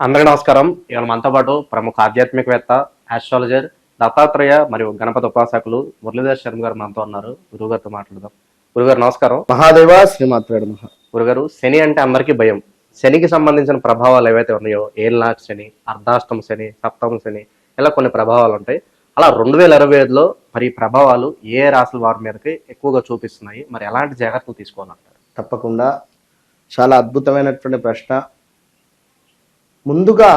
అందరికీ నమస్కారం. ఇవాళ మనతో పాటు ప్రముఖ ఆధ్యాత్మికవేత్త ఆస్ట్రాలజర్ దత్తాత్రేయ మరియు గణపతి ఉపాసకులు మురళీధర్ శర్మ గారు మనతో ఉన్నారు. గురుగారితో మాట్లాడదాం. గురుగారు నమస్కారం. మహాదేవ శ్రీమాత్రేడు మహా గురుగారు శని అంటే అందరికీ భయం. శనికి సంబంధించిన ప్రభావాలు ఏవైతే ఉన్నాయో ఏళ్ళనాటి శని అర్ధాష్టమ శని సప్తమ శని ఇలా కొన్ని ప్రభావాలు ఉంటాయి. అలా రెండు వేల ఇరవై ఐదులో మరి ప్రభావాలు ఏ రాసుల వారి మీదకి ఎక్కువగా చూపిస్తున్నాయి? మరి ఎలాంటి జాగ్రత్తలు తీసుకోవాలంటారు? తప్పకుండా. చాలా అద్భుతమైనటువంటి ప్రశ్న. ముందుగా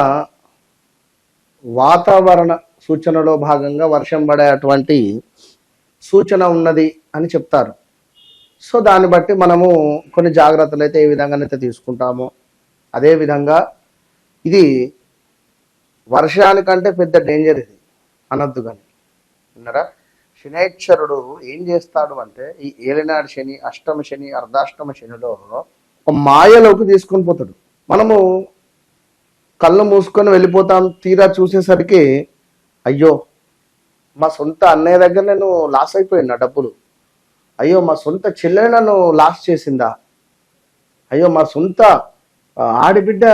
వాతావరణ సూచనలో భాగంగా వర్షం పడేటువంటి సూచన ఉన్నది అని చెప్తారు. సో దాన్ని బట్టి మనము కొన్ని జాగ్రత్తలు అయితే ఏ విధంగానైతే తీసుకుంటామో అదేవిధంగా ఇది వర్షానికంటే పెద్ద డేంజర్ ఇది అనద్దు కానీ. విన్నారా? శనైశ్వరుడు ఏం చేస్తాడు అంటే ఈ ఏలినాడు శని అష్టమ శని అర్ధాష్టమ శనిలో ఒక మాయలోకి తీసుకొని పోతాడు. మనము కళ్ళు మూసుకొని వెళ్ళిపోతాం తీరా చూసేసరికి అయ్యో మా సొంత అన్నయ్య దగ్గర నేను లాస్ అయిపోయినా డబ్బులు? అయ్యో మా సొంత చెల్లె నన్ను లాస్ చేసిందా? అయ్యో మా సొంత ఆడిబిడ్డ ఆడబిడ్డ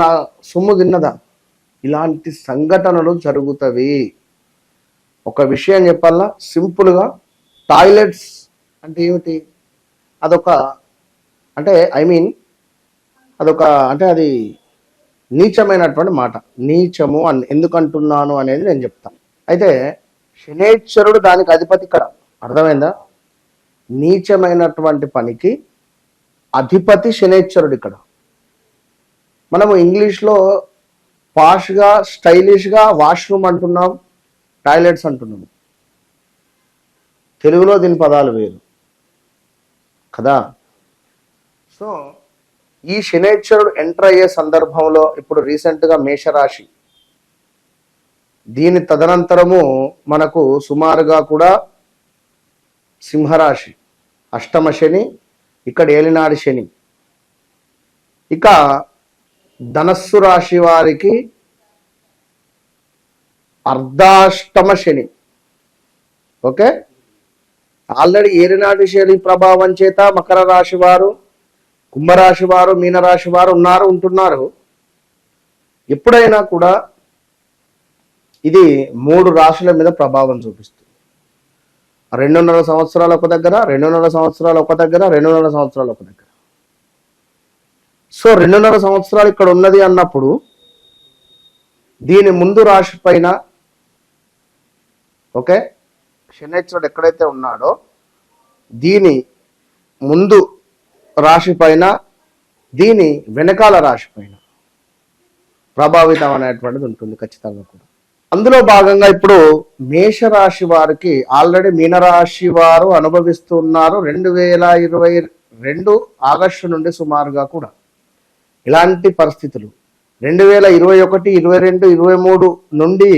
నా సొమ్ము తిన్నదా? ఇలాంటి సంఘటనలు జరుగుతవి. ఒక విషయం చెప్పాలా? సింపుల్గా టాయిలెట్స్ అంటే ఏమిటి? అదొక అంటే ఐ మీన్ అదొక అంటే అది నీచమైనటువంటి మాట. నీచము అని ఎందుకు అంటున్నాను అనేది నేను చెప్తాను అయితే శనేశ్వరుడు దానికి అధిపతి ఇక్కడ. అర్థమైందా? నీచమైనటువంటి పనికి అధిపతి శనేశ్వరుడు ఇక్కడ. మనము ఇంగ్లీష్లో పాష్గా స్టైలిష్గా వాష్రూమ్ అంటున్నాం టాయిలెట్స్ అంటున్నాం. తెలుగులో దీని పదాలు వేరు. కదా? సో ఈ శనేశ్వరుడు ఎంటర్ అయ్యే సందర్భంలో ఇప్పుడు రీసెంట్గా మేషరాశి. దీని తదనంతరము మనకు సుమారుగా కూడా సింహరాశి. అష్టమ శని ఇక్కడ ఏలినాడి శని. ఇక ధనస్సు రాశి వారికి అర్ధాష్టమ శని. ఓకే? ఆల్రెడీ ఏలినాడు శని ప్రభావం చేత మకర రాశి వారు కుంభరాశి వారు మీనరాశి వారు ఉన్నారు ఉంటున్నారు. ఎప్పుడైనా కూడా ఇది మూడు రాశుల మీద ప్రభావం చూపిస్తుంది. రెండున్నర సంవత్సరాలు ఒక దగ్గర రెండున్నర సంవత్సరాలు ఒక దగ్గర రెండున్నర సంవత్సరాలు ఒక దగ్గర. సో రెండున్నర సంవత్సరాలు ఇక్కడ ఉన్నది అన్నప్పుడు దీని ముందు రాశి పైన ఓకే శనేశ్వరుడు ఎక్కడైతే ఉన్నాడో దీని ముందు రాశి పైన దీని వెనకాల రాశి పైన ప్రభావితం అనేటువంటిది ఉంటుంది ఖచ్చితంగా కూడా. అందులో భాగంగా ఇప్పుడు మేషరాశి వారికి ఆల్రెడీ మీనరాశి వారు అనుభవిస్తున్నారు రెండు వేల ఇరవై రెండు ఆగస్టు నుండి సుమారుగా కూడా. ఇలాంటి పరిస్థితులు. రెండు వేల ఇరవై ఒకటి ఇరవై రెండు ఇరవై మూడు నుండి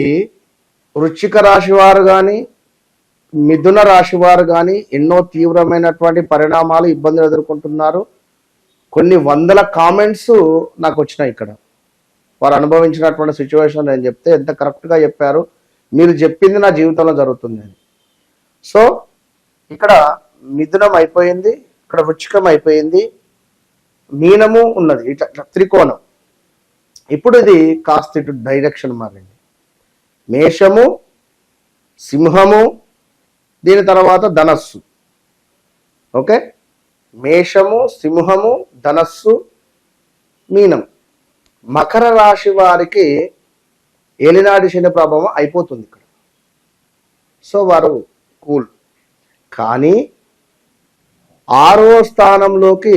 వృశ్చిక రాశి వారు కానీ మిథున రాశి వారు కానీ ఎన్నో తీవ్రమైనటువంటి పరిణామాలు ఇబ్బందులు ఎదుర్కొంటున్నారు. కొన్ని వందల కామెంట్స్ నాకు వచ్చినాయి ఇక్కడ. వారు అనుభవించినటువంటి సిచ్యువేషన్ నేను చెప్తే ఎంత కరెక్ట్గా చెప్పారు. మీరు చెప్పింది నా జీవితంలో జరుగుతుంది అని. సో ఇక్కడ మిథునం అయిపోయింది ఇక్కడ వృచ్చికం అయిపోయింది మీనము ఉన్నది ఇట్లా ఇట్లా త్రికోణం. ఇప్పుడు ఇది కాస్త ఇటు డైరెక్షన్ మారింది. మేషము సింహము దీని తర్వాత ధనస్సు. ఓకే? మేషము సింహము ధనస్సు మీనం. మకర రాశి వారికి ఏలినాటి శని ప్రభావం అయిపోతుంది ఇక్కడ. సో వారు కూల్. కానీ ఆరో స్థానంలోకి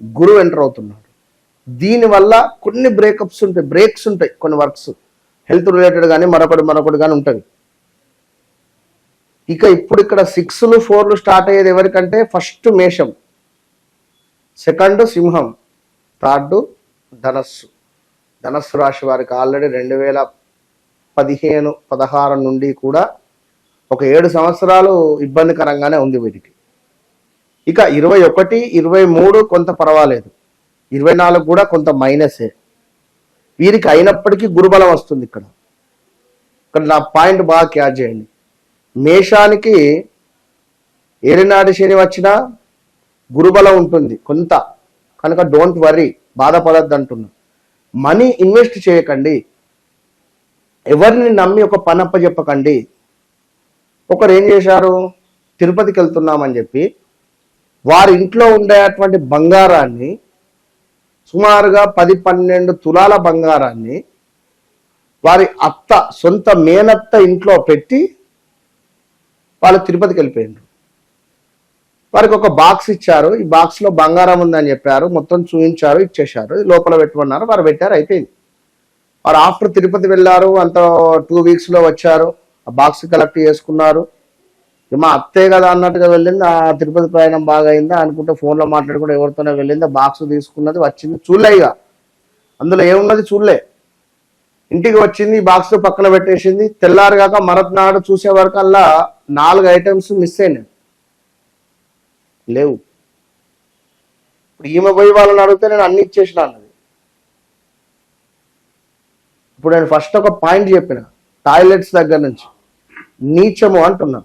గురువు ఎంటర్ అవుతున్నాడు. దీనివల్ల కొన్ని బ్రేకప్స్ ఉంటాయి బ్రేక్స్ ఉంటాయి కొన్ని వర్క్స్ హెల్త్ రిలేటెడ్ కానీ మరొకటి మరొకటి కానీ ఉంటుంది ఇక ఇప్పుడు ఇక్కడ సిక్స్లు ఫోర్లు స్టార్ట్ అయ్యేది ఎవరికంటే ఫస్ట్ మేషం. సెకండ్ సింహం థర్డ్ ధనస్సు. ధనస్సు రాశి వారికి ఆల్రెడీ రెండు వేల పదిహేను పదహారు నుండి కూడా ఒక ఏడు సంవత్సరాలు ఇబ్బందికరంగానే ఉంది వీటికి. ఇక ఇరవై ఒకటి ఇరవై మూడు కొంత పర్వాలేదు. ఇరవై నాలుగు కూడా కొంత మైనసే. వీరికి అయినప్పటికీ గురుబలం వస్తుంది ఇక్కడ. ఇక్కడ నా పాయింట్ బాగా క్యాచ్ చేయండి. మేషానికి ఏలినాటి శని వచ్చినా గురుబలం ఉంటుంది కొంత. కనుక డోంట్ వరీ బాధపడద్దు అంటున్నా మనీ ఇన్వెస్ట్ చేయకండి. ఎవరిని నమ్మి ఒక పనప్ప చెప్పకండి. ఒకరు ఏం చేశారు? తిరుపతికి వెళ్తున్నామని చెప్పి వారి ఇంట్లో ఉండేటువంటి బంగారాన్ని సుమారుగా పది పన్నెండు తులాల బంగారాన్ని వారి అత్త సొంత మేనత్త ఇంట్లో పెట్టి వాళ్ళు తిరుపతికి వెళ్ళిపోయిండ్రు. వారికి ఒక బాక్స్ ఇచ్చారు. ఈ బాక్స్లో బంగారం ఉందని చెప్పారు. మొత్తం చూపించారు ఇచ్చేశారు. లోపల పెట్టమన్నారు వారు పెట్టారు అయిపోయింది. వారు ఆఫ్టర్ తిరుపతి వెళ్ళారు. అంత టూ వీక్స్లో వచ్చారు. ఆ బాక్స్ కలెక్ట్ చేసుకున్నారు. మా అత్తే కదా అన్నట్టుగా వెళ్ళింది. ఆ తిరుపతి ప్రయాణం బాగా అయిందా అనుకుంటే ఫోన్లో మాట్లాడుకుంటే ఎవరితోనే వెళ్ళింది. బాక్స్ తీసుకున్నది వచ్చింది. చూడలే ఇక. అందులో ఏమున్నది చూడలే. ఇంటికి వచ్చింది ఈ బాక్స్ పక్కన పెట్టేసింది. తెల్లారుగాక కాక మరత్నాడు చూసే వరకు అలా నాలుగు ఐటమ్స్ మిస్ అయినాయి. లేవు. ఇప్పుడు ఈమె పోయి వాళ్ళని అడిగితే నేను అన్ని ఇచ్చేసిన అన్నది ఇప్పుడు నేను ఫస్ట్ ఒక పాయింట్ చెప్పిన టాయిలెట్స్ దగ్గర నుంచి. నీచము అంటున్నా.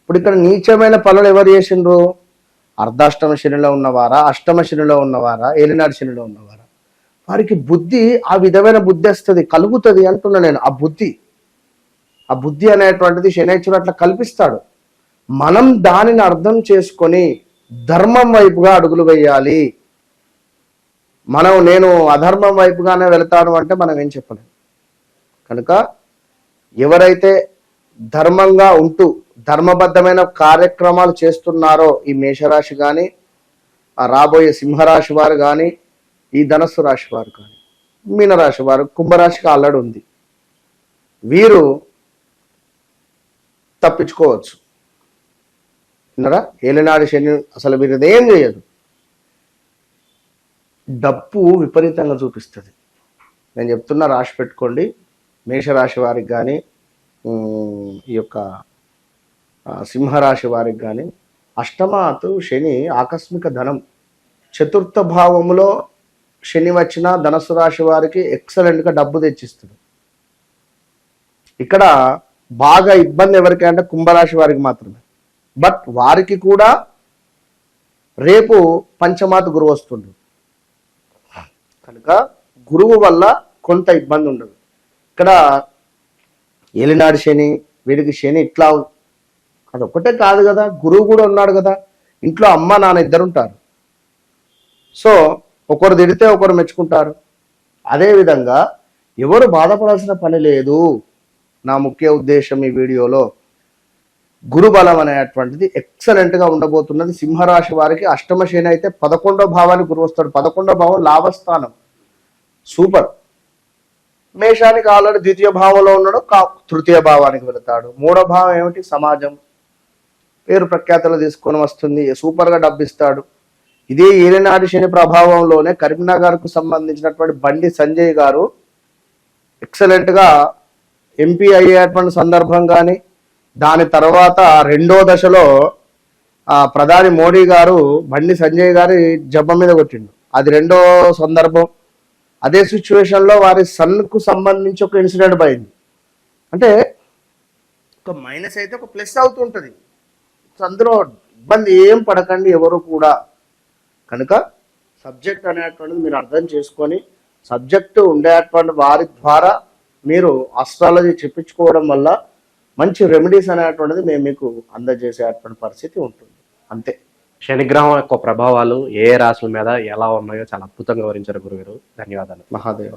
ఇప్పుడు ఇక్కడ నీచమైన పనులు ఎవరు చేసిండ్రు? అర్ధాష్టమ శనిలో ఉన్నవారా? అష్టమ శనిలో ఉన్నవారా? ఏలినాడు శనిలో ఉన్నవారా? వారికి బుద్ధి ఆ విధమైన బుద్ధి వస్తుంది కలుగుతుంది అంటున్నా నేను ఆ బుద్ధి. ఆ బుద్ధి అనేటువంటిది శనేశ్వరుడు అట్లా కల్పిస్తాడు. మనం దానిని అర్థం చేసుకొని ధర్మం వైపుగా అడుగులు వేయాలి. మనం నేను అధర్మం వైపుగానే వెళ్తాను అంటే మనం ఏం చెప్పలేం. కనుక ఎవరైతే ధర్మంగా ఉంటూ ధర్మబద్ధమైన కార్యక్రమాలు చేస్తున్నారో ఈ మేషరాశి కానీ ఆ రాబోయే సింహరాశి వారు కానీ ఈ ధనస్సు రాశి వారు కానీ మీనరాశి వారు కుంభరాశికి ఆల్రెడీ ఉంది వీరు తప్పించుకోవచ్చు. విన్నారా ఏలినాడు శని అసలు మీరు ఏం చేయదు డప్పు విపరీతంగా చూపిస్తుంది. నేను చెప్తున్నా రాసి పెట్టుకోండి. మేషరాశి వారికి కానీ ఈ యొక్క సింహరాశి వారికి కానీ అష్టమాతు శని ఆకస్మిక ధనం. చతుర్థ భావములో శని వచ్చిన ధనస్సు రాశి వారికి ఎక్సలెంట్గా డబ్బు తెచ్చిస్తుంది. ఇక్కడ బాగా ఇబ్బంది ఎవరికంటే కుంభరాశి వారికి మాత్రమే. బట్ వారికి కూడా రేపు పంచమాత గురువు వస్తుండు. కనుక గురువు వల్ల కొంత ఇబ్బంది ఉండదు. ఇక్కడ ఏలినాడు శని వీడికి శని ఇట్లా అదొకటే అదొక్కటే కాదు కదా గురువు కూడా ఉన్నాడు కదా ఇంట్లో అమ్మ నాన్న ఇద్దరు ఉంటారు. సో ఒకరు తిడితే ఒకరు మెచ్చుకుంటారు. అదేవిధంగా ఎవరు బాధపడాల్సిన పని లేదు. నా ముఖ్య ఉద్దేశం ఈ వీడియోలో గురుబలం అనేటువంటిది ఎక్సలెంట్గా ఉండబోతున్నది. సింహరాశి వారికి అష్టమ శని అయితే పదకొండో భావానికి గురువు వస్తాడు. పదకొండో భావం లాభస్థానం. సూపర్. మేషానికి ఆల్రెడీ ద్వితీయ భావంలో ఉన్నాడు కా- తృతీయ భావానికి వెళతాడు. మూడో భావం ఏమిటి? సమాజం. పేరు ప్రఖ్యాతలు తీసుకొని వస్తుంది. సూపర్గా డబ్బిస్తాడు. ఇదే ఏలినాటి శని ప్రభావంలోనే కరీంనగర్కు సంబంధించినటువంటి బండి సంజయ్ గారు ఎక్సలెంట్గా ఎంపీ అయ్యేటువంటి సందర్భం కానీ దాని తర్వాత రెండో దశలో ఆ ప్రధాని మోడీ గారు బండి సంజయ్ గారి జబ్బ మీద కొట్టిండు. అది రెండో సందర్భం. అదే సిచ్యువేషన్లో వారి సన్కు సంబంధించి ఒక ఇన్సిడెంట్ పోయింది. అంటే ఒక మైనస్ అయితే ఒక ప్లస్ అవుతుంటుంది సో అందులో ఇబ్బంది ఏం పడకండి ఎవరు కూడా. కనుక సబ్జెక్ట్ అనేటువంటిది మీరు అర్థం చేసుకొని సబ్జెక్టు ఉండేటువంటి వారి ద్వారా మీరు అస్ట్రాలజీ చెప్పించుకోవడం వల్ల మంచి రెమెడీస్ అనేటువంటిది మేము మీకు అందజేసేటువంటి పరిస్థితి ఉంటుంది. అంతే. శనిగ్రహం యొక్క ప్రభావాలు ఏ ఏ రాశుల మీద ఎలా ఉన్నాయో చాలా అద్భుతంగా వివరించారు గురుగారు. ధన్యవాదాలు. మహాదేవ.